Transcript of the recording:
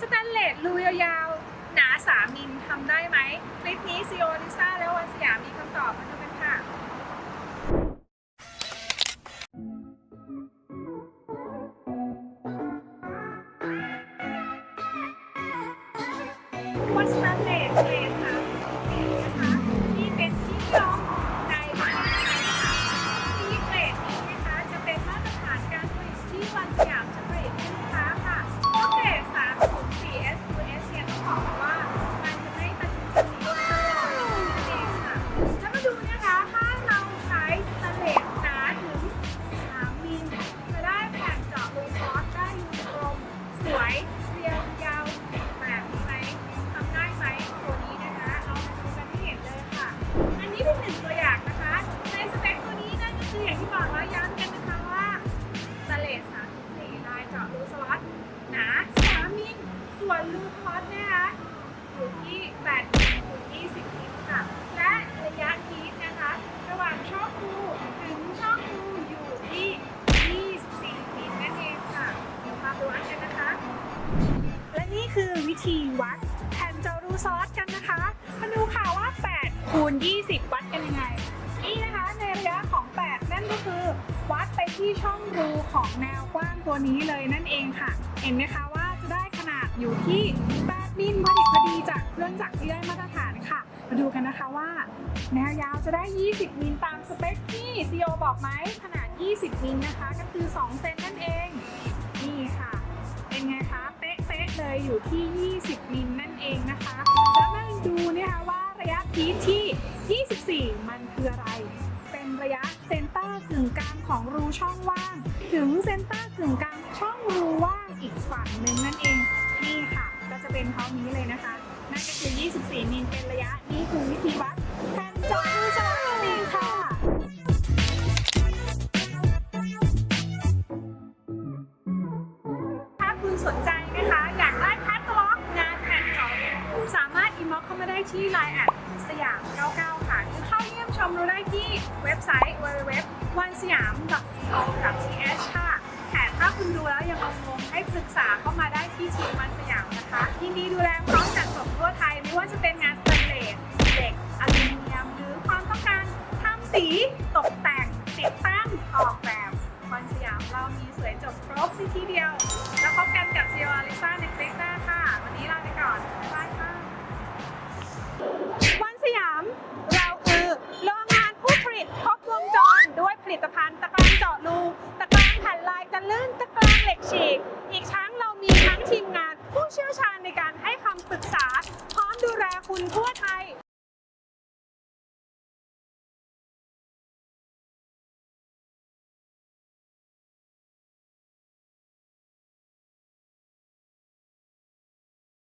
สแตนเลสรูยาวๆ หนาสามิลทำได้ไหม คลิปนี้ซีโอลิซ่าและวันสยามมีคำตอบมาดูกันค่ะวัสดุเลสเลส วิธีวัดแผ่นจารูซอสกันนะคะ มาดูค่ะว่า 8 คูณ 20 วัดกันยังไง นี่นะคะในระยะของ 8 นั่นก็คือ วัดไปที่ช่องรูของแนวกว้างตัวนี้เลยนั่นเองค่ะ เห็นไหมคะว่าจะได้ขนาดอยู่ที่8มิลพอดิบพอดีจากเครื่องจักรที่ได้มาตรฐานค่ะ มาดูกันนะคะว่า แนวยาวจะได้ 20มิลตามสเปคที่ CEO บอกไหมขนาด 20มิลนะคะ ก็คือ 2 เซนนั่นเอง นี่ค่ะ เป็นไงคะ เป๊ะๆเลยอยู่ที่ 20 มิลนั่นเองนะคะ แล้วมาดูนะคะว่าระยะพีที่ 24 มันคืออะไร เป็นระยะเซนเตอร์กึ่งกลางของรูช่องว่าง ถึงเซนเตอร์กึ่งกลางช่องรูว่างอีกฝั่งหนึ่งนั่นเอง นี่ค่ะ ก็จะเป็นเท่านี้เลยนะคะ นั่นก็คือ 24 มิลเป็นระยะ นี่คือวิธีวัดแผ่นจาะรูฉลากนั่นเองค่ะถ้าคุณสนใจนะคะ ที่ Line แอดสยาม 99 ค่ะหรือเข้าเยี่ยมชมเราได้ที่เว็บไซต์ www วันสยาม co.th ค่ะแต่ถ้าคุณดูแล้วยังงงๆให้ปรึกษาเข้ามาได้ที่ทีมวันสยามนะคะยินดีดูแลพร้อมจัดส่งทั่วไทย ไม่ว่าจะเป็นงานสแตนเลสเหล็กอลูมิเนียม หรือความต้องการทำสีตกแต่งติดตั้งออกแบบวันสยามเรามีสวยจบครบที่ที่เดียว แล้วพบกันกับซีโอลิซ่าใน